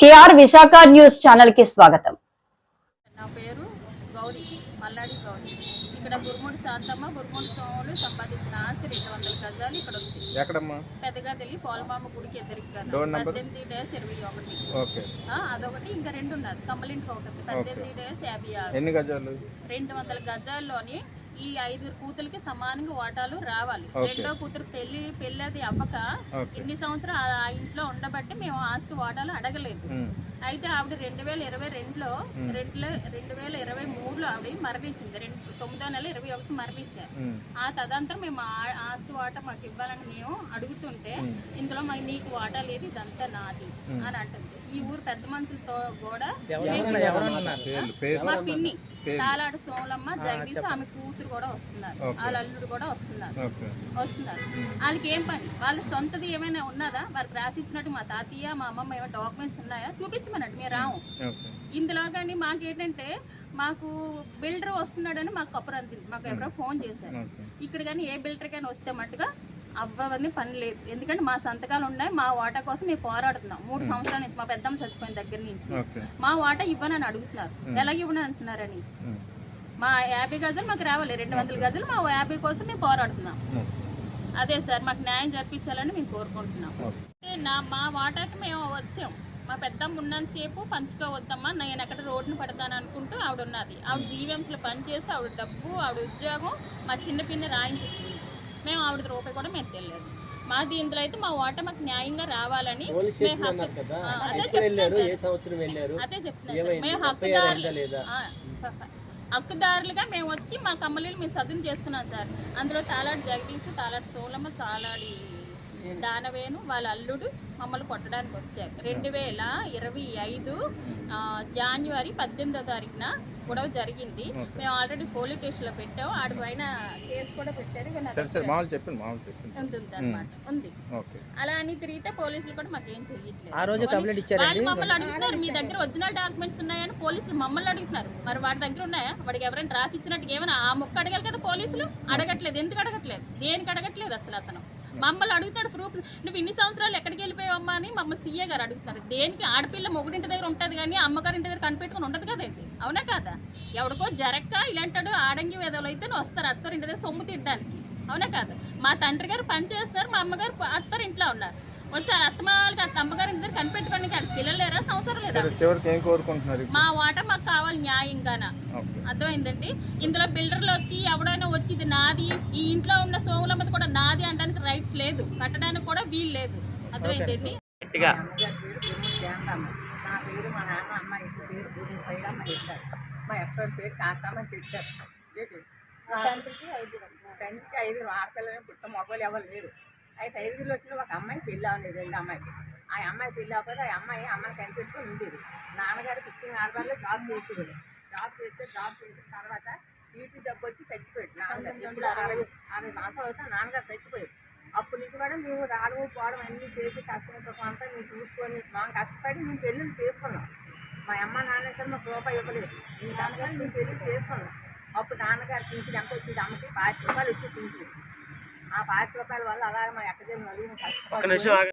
KR Visakha news ఛానల్కి స్వాగతం. నా పేరు గౌరీ మల్లాడి గౌరీ. ఇక్కడ గురుమూడి శాంతమ్మ గురుమూడి స్వాములు సంపాదించిన ఆస్తి రెండు వందల గజాలు ఇక్కడ ఉంది. ఎక్కడమ్మా? పెద్దగా తెలియ పోలమామ గుడికి ఎదురుగా డోర్ నంబర్? పద్దెనిమిది డేస్ ఇరవై ఒకటి. ఓకే. ఆ, అదొకటి ఇంకా రెండు ఉన్నది. కమ్మలింటికి ఒకటి. పద్దెనిమిది డేస్ యాభై ఆరు. ఎన్ని గజాలు? రెండు వందల గజాల్లోని ఈ ఐదుగురు కూతురికి సమానంగా వాటాలు రావాలి. రెండో కూతురు పెళ్ళి పెళ్ళి అది అవ్వక ఇన్ని సంవత్సరాలు ఆ ఇంట్లో ఉండబట్టి మేము ఆస్తి వాటాలు అడగలేదు. అయితే ఆవిడ రెండు వేల ఇరవై రెండులో. రెండు రెండు వేల ఇరవై మూడులో ఆవిడ మరణించింది. రెండు తొమ్మిదో నెల ఇరవై ఒకటి మరణించారు. ఆ తదంతరం మేము ఆస్తి వాటా మాకు ఇవ్వాలని మేము అడుగుతుంటే ఇందులో మా నీకు వాటా లేదు ఇదంతా నాది. అని అంటుంది. ఈ ఊరు పెద్ద మనుషులతో కూడా మా పిన్ని తాలాడు సోమలమ్మ జగదీశ్ ఆమె కూతురు కూడా వస్తున్నారు. వాళ్ళ అల్లుడు కూడా వస్తున్నారు. వస్తున్నారు. వాళ్ళకి ఏం పని? వాళ్ళ సొంతది ఏమైనా ఉన్నదా? వారికి రాసి ఇచ్చినట్టు మా తాతయ్య మా అమ్మమ్మ ఏమైనా డాక్యుమెంట్స్ ఉన్నాయా? చూపించమన్నట్టు మేము రాము ఓకే. ఇందులో కానీ మాకేంటంటే మాకు బిల్డర్ వస్తున్నాడని మాకు కప్పురు అందింది మాకు ఎవరో ఫోన్ చేశారు. ఇక్కడ కానీ ఏ బిల్డర్ కానీ వస్తే మట్టుగా అవ్వని పని లేదు. ఎందుకంటే మా సంతకాలు ఉన్నాయి మా వాటా కోసం మేము పోరాడుతున్నాం. మూడు సంవత్సరాల నుంచి మా పెద్దమ్మ చచ్చిపోయిన దగ్గర నుంచి. మా వాటా ఇవ్వనని అడుగుతున్నారు. ఎలా ఇవ్వని అంటున్నారని మా యాభై గజలు మాకు రావాలి రెండు వందల గజలు మా యాభై కోసం మేము పోరాడుతున్నాం. అదే సార్ మాకు న్యాయం జరిపించాలని మేము కోరుకుంటున్నాం. నా మా వాటాకి మేము వచ్చాం. మా పెద్దమ్మ ఉన్నంతసేపు పంచుకోవద్దమ్మా నేను ఎక్కడ రోడ్డును పడతాను అనుకుంటూ ఆవిడ ఉన్నది. ఆవిడ జీవీఎంసీలో పనిచేసి ఆవిడ డబ్బు ఆవిడ ఉద్యోగం మా చిన్న పిన్ని రాయించేసింది. మేము ఆవిడ రూపాయి కూడా మేము తెలియదు మాది ఇందులో అయితే మా వాటా మాకు న్యాయంగా రావాలని అదే చెప్తున్నాను హక్కుదారులుగా మేము వచ్చి మా కమ్మలీలు మేము సదును చేసుకున్నాం సార్. అందులో తాలాడి జగదీష్ తాలాడి సోలమ్మ తాలాడి దానవేను వాళ్ళ అల్లుడు మమ్మల్ని కొట్టడానికి వచ్చారు. రెండు వేల ఇరవై ఐదు జాన్యువరి పద్దెనిమిదో తారీఖున గొడవ జరిగింది. మేము ఆల్రెడీ పోలీస్ స్టేషన్లో పెట్టాం ఆడి పైన కేసు కూడా పెట్టారు. ఉంటుంది అనమాట ఉంది ఓకే. అలా అని తిరిగితే పోలీసులు కూడా మాకేం చెయ్యట్లేదు. ఆ రోజు కంప్లైంట్ ఇచ్చారండి? వాళ్ళు మమ్మల్ని అడుగుతున్నారు మీ దగ్గర ఒరిజినల్ డాక్యుమెంట్స్ ఉన్నాయని పోలీసులు మమ్మల్ని అడుగుతున్నారు. మరి వాడి దగ్గర ఉన్నాయా? వాడికి ఎవరైనా రాసి ఇచ్చినట్టు ఏమైనా ఆ ముక్క అడగాలి కదా పోలీసులు? అడగట్లేదు. ఎందుకు అడగట్లేదు? దేనికి అడగట్లేదు అసలు అతను? మమ్మల్ని అడుగుతాడు ప్రూఫ్. నువ్వు ఇన్ని సంవత్సరాలు ఎక్కడికి వెళ్ళిపోయావమ్మా అని మమ్మల్ని సీఏ గారు అడుగుతున్నారు. దేనికి? ఆడపిల్ల మొగుడింటి దగ్గర ఉంటుంది కానీ అమ్మగారింటి దగ్గర కనిపెట్టుకుని ఉండదు కదా ఇది. అవునా కాదా? ఎవడికో జరక్క ఇలాంటాడు ఆడంగి వేదవులు అయితే వస్తారు. అత్తగారింటి దగ్గర సొమ్ము తిట్టడానికి అవునా కాదు? మా తండ్రి గారు పని చేస్తారు మా అమ్మగారు అత్తగారు ఇంట్లో ఉన్నారు. వచ్చి అత్తమాలకి అత్త అమ్మగారి ఇంటి దగ్గర కనిపెట్టుకోండి కానీ పిల్లలు లేరా? సంవత్సరం లేదా? మా వాట మాకు కావాలి న్యాయంగాన? అర్థమైందండి? ఇందులో బిల్డర్లు వచ్చి ఎవడైనా వచ్చి ఇది నాది ఈ ఇంట్లో ఉన్న సోములమ్మది లేదు. కట్టడానికి కూడా వీలు లేదు. అర్థమైందండి గట్టిగా నా పేరు మా నాన్న అమ్మ ఇచ్చిన పేరు మా అప్పటి పేరు ఏంటి? మా తండ్రికి ఐదుగురు మా తండ్రికి ఐదుగురు ఆడపిల్లలు పుట్ట మొగలు ఎవరు లేరు అయితే ఐదుగురు వచ్చిన ఒక అమ్మాయి పెళ్ళి అవ్వలేదు రెండు అమ్మాయికి ఆ అమ్మాయి పెళ్ళి అవ్వకపోతే ఆ అమ్మాయి అమ్మని కనిపెట్టుకుని ఉండేది నాన్నగారు పుట్టిన ఆడవాళ్ళు జాబ్ చేసేది జాబ్ చేస్తే జాబ్ చేసిన తర్వాత బీపీ జబ్బు వచ్చి చచ్చిపోయాడు నాన్నగారు అరవై సంవత్సరాలు వస్తే నాన్నగారు చచ్చిపోయాడు అప్పటి నుంచి కూడా మేము రావడం పోవడం అన్నీ చేసి కష్టం సుఖం మేము చూసుకొని మా కష్టపడి మేము పెళ్ళిళ్ళు చేసుకున్నాం. మా అమ్మ నాన్న సరే మాకు రూపాయి ఇవ్వలేదు. మీ నాన్నగారు మేము పెళ్ళి చేసుకున్నాం. అప్పుడు నాన్నగారు పింఛన్ ఎంత వచ్చింది? అమ్మకి పాతి రూపాయలు వచ్చి పింఛన్. ఆ పాతి రూపాయల వల్ల అలాగే మా ఎక్కడ నలుగురు ఒక